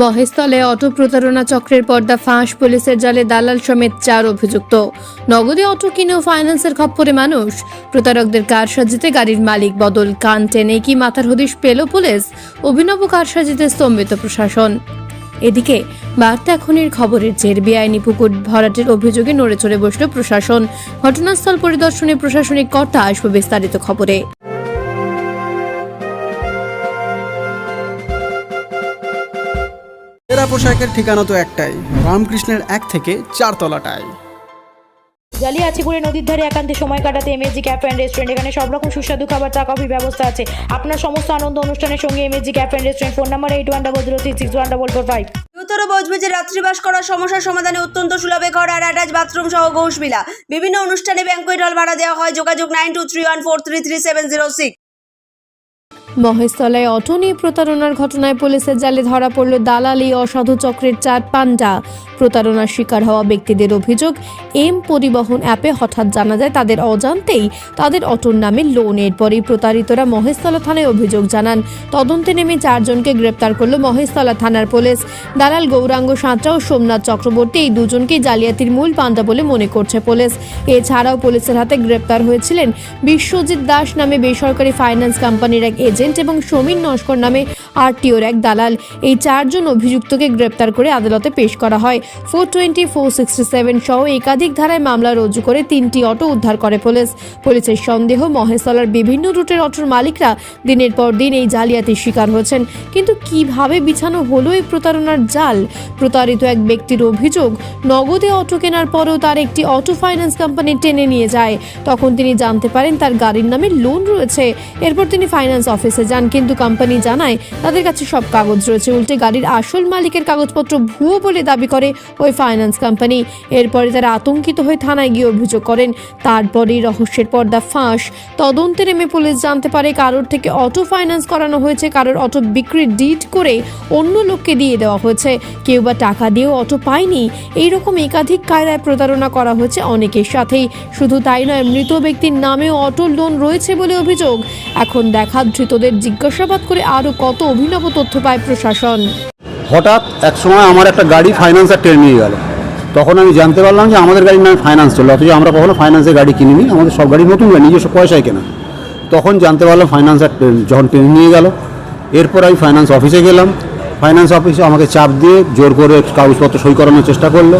মহেশতলে auto প্রতারণা চক্রের পর্দা ফাঁস পুলিশের জালে দালাল সমেত চার অভিযুক্ত। নগদে অটো কিনেও ফাইন্যান্সের খপ্পরে মানুষ। প্রতারকদের কার সাজিতে গাড়ির মালিক বদল। কান টেনে কি মাথার হদিশ পেল পুলিশ? অভিনব কার সাজিতে স্তম্ভিত প্রশাসন। এদিকে বার্তা এখনের খবরের জের বেআইনি পুকুর ভরাটের অভিযোগে নড়ে চড়ে বসল প্রশাসন। ঘটনাস্থল পরিদর্শনে প্রশাসনিক কর্তা আসবে বিস্তারিত খবরে। এরা পোশাকের ঠিকানা তো একটাই রামকৃষ্ণের এক থেকে চারতলাটায় জালিয়াছিপুরে নদীর ধারে একান্তে সময় কাটাতে এমএসজি ক্যাফে অ্যান্ড রেস্টুরেন্ট এখানে সব রকম সুস্বাদু খাবার চা কফির ব্যবস্থা আছে। আপনার সমস্ত আনন্দ অনুষ্ঠানের সঙ্গে MSG cafe and restaurant phone number eight one double zero six one double four five বৃহত্তর বজবেজে রাত্রিবাস করার সমস্যার সমাধানে অত্যন্ত সুলভে ঘর আর অ্যাটাচ বাথরুম সহ ঘোষবিলা বিভিন্ন অনুষ্ঠানে ব্যাংকুয়েট হল ভাড়া দেওয়া হয় যোগাযোগ nine two three one four three three seven zero six মহেশতলায় auto নিয়ে প্রতারণার ঘটনায় পুলিশের জালে ধরা পড়ল দালালি অসাধু চক্রের চার পান্ডা। প্রতারণার শিকার হওয়া ব্যক্তিদের অভিযোগ, এম পরিবহন অ্যাপে হঠাৎ জানা যায় তাদের অজান্তেই তাদের অটোর নামে লোন। এরপরই প্রতারিতরা মহেশতলা থানায় অভিযোগ জানান, তদন্তে নেমে চারজনকে গ্রেপ্তার করল মহেশতলা থানার পুলিশ। দালাল গৌরাঙ্গ সাঁতরা ও সোমনাথ চক্রবর্তী এই দুজনকেই জালিয়াতির মূল পান্ডা বলে মনে করছে পুলিশ। এছাড়াও পুলিশের হাতে গ্রেপ্তার হয়েছিলেন বিশ্বজিৎ দাস নামে বেসরকারি ফাইন্যান্স কোম্পানির এক এজেন্ট এবং সমীর নস্কর নামে আরটিওর এক দালাল। এই চারজন অভিযুক্তকে গ্রেপ্তার করে আদালতে পেশ করা হয়। Four twenty, four sixty seven সহ একাধিক ধারায় মামলা রুজু করে তিনটি অটো উদ্ধার করে পুলিশ। পুলিশের সন্দেহ, মহেশতলার বিভিন্ন রুটের অটোর মালিকরা দিনের পর দিন এই জালিয়াতির শিকার হচ্ছেন কিন্তু কীভাবে বিছানো হলো এই প্রতারণার জাল? প্রতারিত এক ব্যক্তির অভিযোগ, নগদে অটো কেনার পরেও তার একটি অটো ফাইন্যান্স কোম্পানি টেনে নিয়ে যায়। তখন তিনি জানতে পারেন তার গাড়ির নামে লোন রয়েছে। এরপর তিনি ফাইন্যান্স অফিসে যান, কিন্তু কোম্পানি জানায় তাদের কাছে সব কাগজ রয়েছে। উল্টে গাড়ির আসল মালিকের কাগজপত্র ভুয়ো বলে দাবি করে ওই ফাইন্যান্স কোম্পানি এরপরে তারা আতঙ্কিত হয়ে থানায় গিয়ে অভিযোগ করেন। তারপরেই রহস্যের পর্দা ফাঁস। তদন্তে নেমে পুলিশ জানতে পারে কারোর থেকে অটো ফাইন্যান্স করানো হয়েছে, কারোর অটো বিক্রির ডিড করে অন্য লোককে দিয়ে দেওয়া হয়েছে। কেউ বা টাকা দিয়েও অটো পায়নি। এইরকম একাধিক কায়দায় প্রতারণা করা হয়েছে অনেকের সাথেই। শুধু তাই নয়, মৃত ব্যক্তির নামেও অটো লোন রয়েছে বলে অভিযোগ। এখন দেখা ধৃতদের জিজ্ঞাসাবাদ করে আরও কত অভিনব তথ্য পায় প্রশাসন। হঠাৎ এক সময় আমার একটা গাড়ি ফাইন্যান্সার টেনে নিয়ে গেল। তখন আমি জানতে পারলাম যে আমাদের গাড়ির নামে ফাইন্যান্স চলল অথচ আমরা কখনো ফাইন্যান্সের গাড়ি কিনিনি আমাদের সব গাড়ি নতুন গাড়ি নিজস্ব পয়সায় কেনা। তখন জানতে পারলাম ফাইন্যান্সার টে- যখন টেনে নিয়ে গেল। এরপর আমি ফাইন্যান্স অফিসে গেলাম। ফাইন্যান্স অফিসে আমাকে চাপ দিয়ে জোর করে কাগজপত্র সই করানোর চেষ্টা করল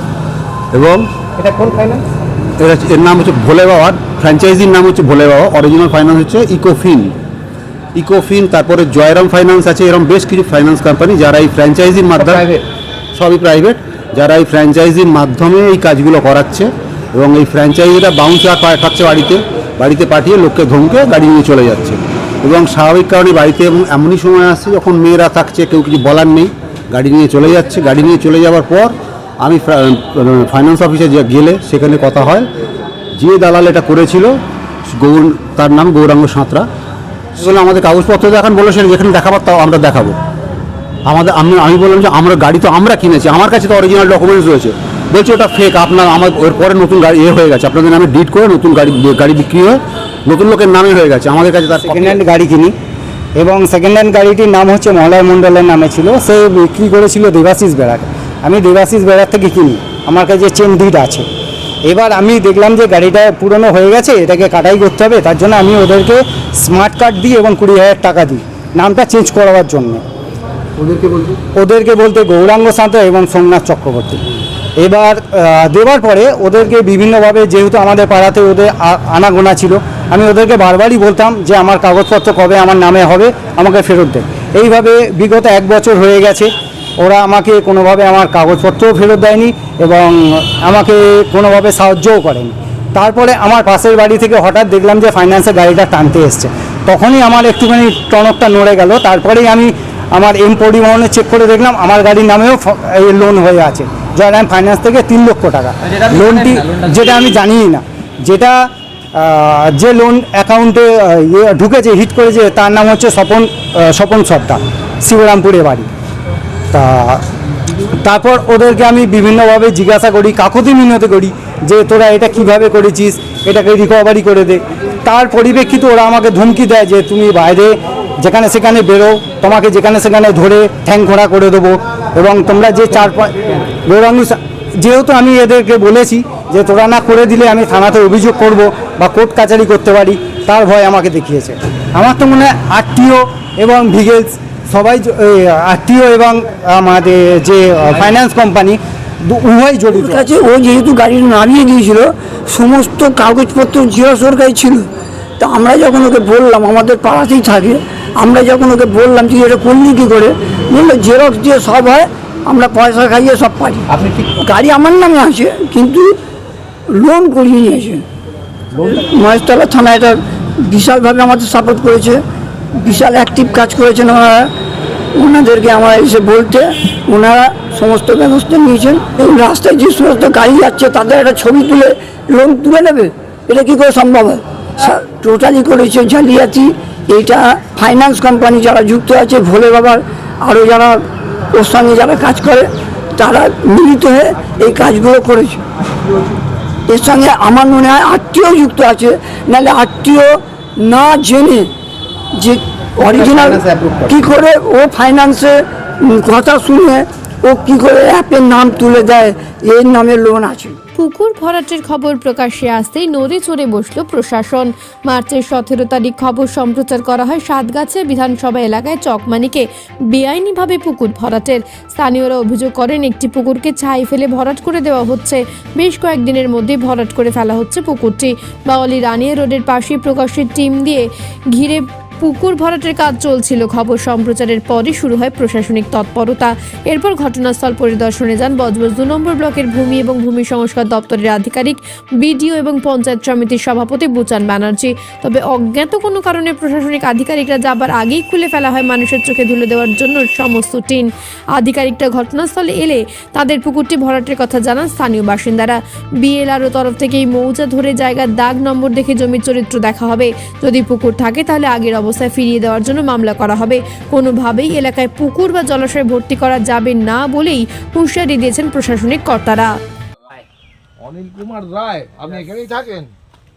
এবং এটা কোন ফাইন্যান্স এর এর নাম হচ্ছে ভোলে বাবার ফ্র্যাঞ্চাইজির নাম হচ্ছে ভোলে বাবা অরিজিনাল ফাইন্যান্স হচ্ছে ইকোফিন ইকোফিন তারপরে জয়রাম ফাইন্যান্স আছে এরকম বেশ কিছু ফাইন্যান্স কোম্পানি যারা এই ফ্র্যাঞ্চাইজির মাধ্যমে সবই প্রাইভেট যারা এই ফ্র্যাঞ্চাইজির মাধ্যমে এই কাজগুলো করাচ্ছে এবং এই ফ্র্যাঞ্চাইজিরা বাউন্সার পাঠাচ্ছে বাড়িতে বাড়িতে পাঠিয়ে লোককে ধমকে গাড়ি নিয়ে চলে যাচ্ছে। এবং স্বাভাবিক কারণে বাড়িতে এবং এমনই সময় আসছে যখন মেয়েরা থাকছে কেউ কিছু বলার নেই। গাড়ি নিয়ে চলে যাচ্ছে। গাড়ি নিয়ে চলে যাওয়ার পর আমি ফাইন্যান্স অফিসে গেলে সেখানে কথা হয়। যে দালাল এটা করেছিল গৌর তার নাম গৌরাঙ্গ সাঁতরা। সেগুলো আমাদের কাগজপত্র দেখান বলেছেন, যেখানে দেখাবার তাও আমরা দেখাবো। আমাদের, আমি আমি বললাম যে আমরা গাড়ি তো আমরা কিনেছি, আমার কাছে তো অরিজিনাল ডকুমেন্টস রয়েছে। বলছে ওটা ফেক আপনার, আমার ওর পরে নতুন গাড়ি এ হয়ে গেছে। আপনাদের নামে ডিট করে নতুন গাড়ি গাড়ি বিক্রি হয়ে নতুন লোকের নামে হয়ে গেছে। আমাদের কাছে তার সেকেন্ড হ্যান্ড গাড়ি কিনি। এবং সেকেন্ড হ্যান্ড গাড়িটির নাম হচ্ছে মলয় মণ্ডলের নামে ছিল। সে বিক্রি করেছিল দেবাশিস বেড়াকে আমি দেবাশিস বেড়ার থেকে কিনি। আমার কাছে চেন ডিট আছে। এবার আমি দেখলাম যে গাড়িটা পুরনো হয়ে গেছে এটাকে কাটাই করতে হবে তার জন্য আমি ওদেরকে স্মার্ট কার্ড দিই এবং কুড়ি হাজার টাকা দিই নামটা চেঞ্জ করাবার জন্য। ওদেরকে বলছি ওদেরকে বলতে গৌরাঙ্গ সাঁত এবং সোমনাথ চক্রবর্তী। এবার দেওয়ার পরে ওদেরকে বিভিন্নভাবে যেহেতু আমাদের পাড়াতে ওদের আনাগোনা ছিল আমি ওদেরকে বারবারই বলতাম যে আমার কাগজপত্র কবে আমার নামে হবে আমাকে ফেরত দেয় এইভাবে বিগত এক বছর হয়ে গেছে ওরা আমাকে কোনোভাবে আমার কাগজপত্রও ফেরত দেয়নি এবং আমাকে কোনোভাবে সাহায্যও করেনি। তারপরে আমার পাশের বাড়ি থেকে হঠাৎ দেখলাম যে ফাইন্যান্সের গাড়িটা টানতে এসছে। তখনই আমার একটুখানি টনকটা নড়ে গেল তারপরেই আমি আমার এম পরিবহনে চেক করে দেখলাম আমার গাড়ির নামেও এই লোন হয়ে আছে। যার জয়রাম ফাইন্যান্স থেকে তিন লক্ষ টাকা। লোনটি যেটা আমি জানিই না। যেটা যে লোন অ্যাকাউন্টে ইয়ে ঢুকেছে হিট করেছে তার নাম হচ্ছে স্বপন স্বপন সর্দার শিবরামপুরে বাড়ি। তা তারপর ওদেরকে আমি বিভিন্নভাবে জিজ্ঞাসা করি, কাকুতি মিনতি করি যে তোরা এটা কীভাবে করেছিস, এটাকে রিকভারি করে দে। তার পরিপ্রেক্ষিতে ওরা আমাকে ধমকি দেয় যে তুমি বাইরে যেখানে সেখানে বেরো, তোমাকে যেখানে সেখানে ধরে ঠ্যাং ঘোড়া করে দেবো এবং তোমরা যে চার পাঁচ যেহেতু আমি এদেরকে বলেছি যে তোরা না করে দিলে আমি থানাতে অভিযোগ করব বা কোর্ট কাচারি করতে পারি, তার ভয় আমাকে দেখিয়েছে। আমার তো মনে হয় আরটিও এবং ভিগেলস সবাই আত্মীয় এবং আমাদের যে ফাইন্যান্স কোম্পানি উভয় জড়িত। কাছে ও যেহেতু গাড়ি নামিয়ে দিয়েছিল সমস্ত কাগজপত্র জিরক্স ওর কাছে ছিল। তা আমরা যখন ওকে বললাম আমাদের পাড়াতেই থাকে আমরা যখন ওকে বললাম তুই এটা করলি কী করে? বলল জেরক্স দিয়ে সব হয় আমরা পয়সা খাইয়ে সব পারি। গাড়ি আমার নামে আছে কিন্তু লোন করিয়ে নিয়েছে মহেশতলা থানা এটা বিশালভাবে আমাদের সাপোর্ট করেছে। বিশাল অ্যাক্টিভ কাজ করেছেন ওনারা। ওনাদেরকে আমরা এসে বলতে ওনারা সমস্ত ব্যবস্থা নিয়েছেন। এবং রাস্তায় যে সমস্ত গাড়ি যাচ্ছে, তাদের একটা ছবি তুলে লোন তুলে নেবে? এটা কী করে সম্ভব হয়? টোটালি করেছে জালিয়াতি, এইটা ফাইন্যান্স কোম্পানি যারা যুক্ত আছে, ভোলে বাবার আরও যারা ওর সঙ্গে যারা কাজ করে, তারা মিলিত হয়ে এই কাজগুলো করেছে। এর সঙ্গে আমার মনে হয় আত্মীয় যুক্ত আছে, নাহলে আত্মীয় না জেনে যে অরিজিনাল কি করে ও ফাইন্যান্সে কথা শুনে ও কি করে অ্যাপের নাম তুলে দেয় এর নামে লোন আছে। পুকুর ভরাটের খবর প্রকাশ্যে আসতেই নড়ে চড়ে বসল প্রশাসন। মার্চের সতেরো তারিখ খবর সম্প্রচার করা হয় সাতগাছিয়া বিধানসভা এলাকায় চকমানিকে বেআইনিভাবে পুকুর ভরাটের। স্থানীয়রা অভিযোগ করেন একটি পুকুরকে ছাই ফেলে ভরাট করে দেওয়া হচ্ছে। বেশ কয়েকদিনের মধ্যে ভরাট করে ফেলা হচ্ছে পুকুরটি। বাওয়ালি রানিয়া রোডের পাশে প্রকাশের টিম দিয়ে ঘিরে পুকুর ভরাটের কাজ চলছিল। খবর সম্প্রচারের পরই শুরু হয় প্রশাসনিক তৎপরতা। এরপর ঘটনাস্থল পরিদর্শনে যান বজবজ দু নম্বর ব্লকের ভূমি এবং ভূমি সংস্কার দপ্তরের আধিকারিক, বিডিও এবং পঞ্চায়েত সমিতির সভাপতি বুচান ব্যানার্জি। তবে অজ্ঞাত কোনো কারণে প্রশাসনিক আধিকারিকরা যাবার আগেই খুলে ফেলা হয় মানুষের চোখে ধুলে দেওয়ার জন্য সমস্ত টিন। আধিকারিকরা ঘটনাস্থলে এলে তাদের পুকুরটি ভরাটের কথা জানান স্থানীয় বাসিন্দারা। বিএলআরও তরফ থেকে এই মৌজা ধরে জায়গার দাগ নম্বর দেখে জমির চরিত্র দেখা হবে। যদি পুকুর থাকে তাহলে আগের অবস্থায় ফিরিয়ে দেওয়ার জন্য মামলা করা হবে। কোনোভাবেই এলাকায় পুকুর বা জলাশয়ে ভর্তি করা যাবে না বলেই হুঁশিয়ারি দিয়েছেন প্রশাসনিক কর্তারা। অনিল কুমার রায় আপনি এখানেই থাকেন?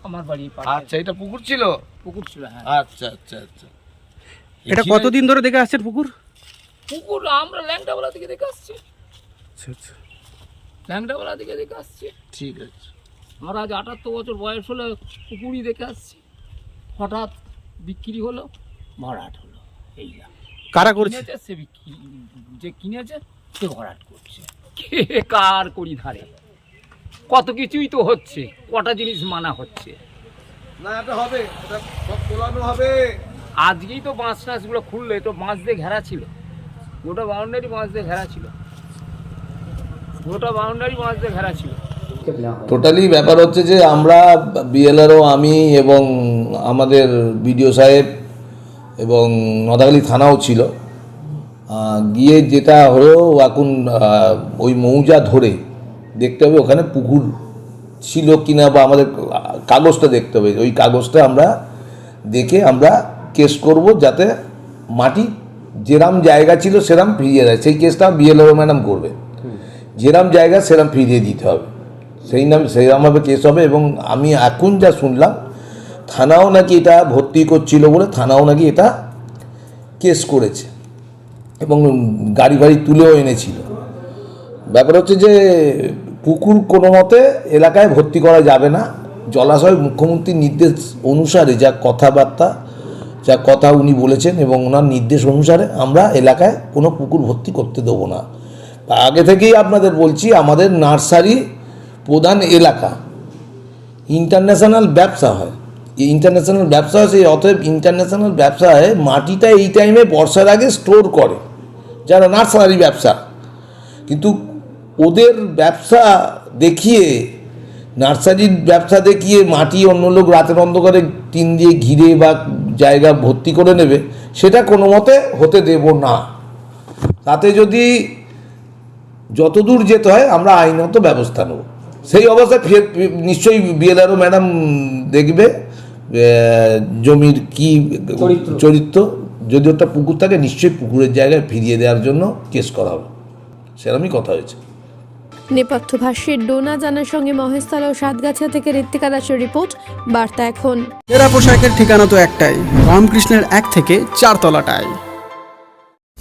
আমার বাড়ি আচ্ছা এটা পুকুর ছিল? পুকুর ছিল হ্যাঁ। আচ্ছা আচ্ছা আচ্ছা। এটা কতদিন ধরে দেখে আসছেন পুকুর? পুকুর আমরা থেকে দেখে আসছি। ল্যাংটাবেলা থেকে দেখে আসছি। ঠিক আছে। আমার আজ আটাত্তর বছর বয়স হলে পুকুরই দেখে আসছি। হঠাৎ বিক্রি হলো ভরাট হলো এই যা। কারা করছে? সে বিক্রি যে কিনেছে সে ভরাট করছে। কে কার করি ধারে কত কিছুই তো হচ্ছে কটা জিনিস মানা হচ্ছে। না এটা হবে এটা সব তোলানো হবে। আজকেই তো বাঁশ টাঁশগুলো খুললে তো বাঁশ দিয়ে ঘেরা ছিল। গোটা বাউন্ডারি বাঁশ দিয়ে ঘেরা ছিল। গোটা বাউন্ডারি বাঁশ দিয়ে ঘেরা ছিল। টোটালি ব্যাপার হচ্ছে যে আমরা বিএলআরও আমি এবং আমাদের বিডিও সাহেব এবং নদাগালি থানাও ছিল। গিয়ে যেটা হলো, এখন ওই মৌজা ধরে দেখতে হবে ওখানে পুকুর ছিল কিনা বা আমাদের কাগজটা দেখতে হবে। ওই কাগজটা আমরা দেখে আমরা কেস করব যাতে মাটি যেরাম জায়গা ছিল সেরাম ফিরিয়ে দেয়। সেই কেসটা বিএলআরও ম্যাডাম করবে। যেরাম জায়গা সেরাম ফিরিয়ে দিতে হবে। সেই নাম সেইরকমভাবে কেস হবে এবং আমি এখন যা শুনলাম থানাও নাকি এটা ভর্তি করছিল বলে থানাও নাকি এটা কেস করেছে এবং গাড়ি ফাড়ি তুলেও এনেছিল। ব্যাপার হচ্ছে যে পুকুর কোনো মতে এলাকায় ভর্তি করা যাবে না। জলাশয় মুখ্যমন্ত্রীর নির্দেশ অনুসারে যা কথাবার্তা, যা কথা উনি বলেছেন এবং ওনার নির্দেশ অনুসারে আমরা এলাকায় কোনো পুকুর ভর্তি করতে দেবো না। আগে থেকেই আপনাদের বলছি, আমাদের নার্সারি প্রধান এলাকা। ইন্টারন্যাশনাল ব্যবসা হয়। এই ইন্টারন্যাশনাল ব্যবসা, সেই অতএব ইন্টারন্যাশনাল ব্যবসায় মাটিটা এই টাইমে বর্ষার আগে স্টোর করে, যারা নার্সারি ব্যবসা। কিন্তু ওদের ব্যবসা দেখিয়ে, নার্সারির ব্যবসা দেখিয়ে মাটি অন্য লোক রাতের অন্ধকারে টিন দিয়ে ঘিরে বা জায়গা ভর্তি করে নেবে, সেটা কোনো মতে হতে দেব না। তাতে যদি যতদূর যেতে হয়, আমরা আইনত ব্যবস্থা নেব। সেই অবস্থায় ফের নিশ্চয়ই বিএলআরও ম্যাডাম দেখবে জমির কি চরিত্র। যদি ওটা পুকুর থাকে নিশ্চয়ই পুকুরের জায়গায় ফিরিয়ে দেওয়ার জন্য কেস করা হবে। সেরকমই কথা হয়েছে। নেপথ্য ভাষ্যের ডোনা জানার সঙ্গে মহেশতলা ও সাতগাছা থেকে ঋত্বিকা দাসের রিপোর্ট বার্তা এখন। সেরা পোশাকের ঠিকানা তো একটাই রামকৃষ্ণের এক থেকে চারতলাটায়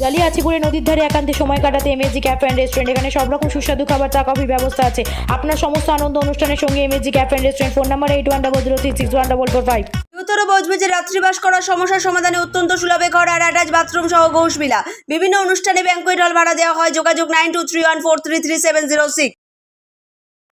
জালিয়াচিগুড়ে নদীর ধারে একান্তে সময় কাটাতে এমএসজি ক্যাফে অ্যান্ড রেস্টুরেন্ট এখানে সব রকম সুস্বাদু খাবার চা কফি ব্যবস্থা আছে। আপনার সমস্ত আনন্দ অনুষ্ঠানের সঙ্গে MSG cafe and restaurant phone number eight one double zero three six one double four five উত্তর বজবেজে রাত্রিবাস করার সমস্যার সমাধানে অত্যন্ত সুলভে ঘর, আর অ্যাটাচ বাথরুম সহ ঘোষবিলা। বিভিন্ন অনুষ্ঠানে ব্যাঙ্কুয়েট হল ভাড়া দেওয়া হয়। যোগাযোগ nine two three one four three three seven zero six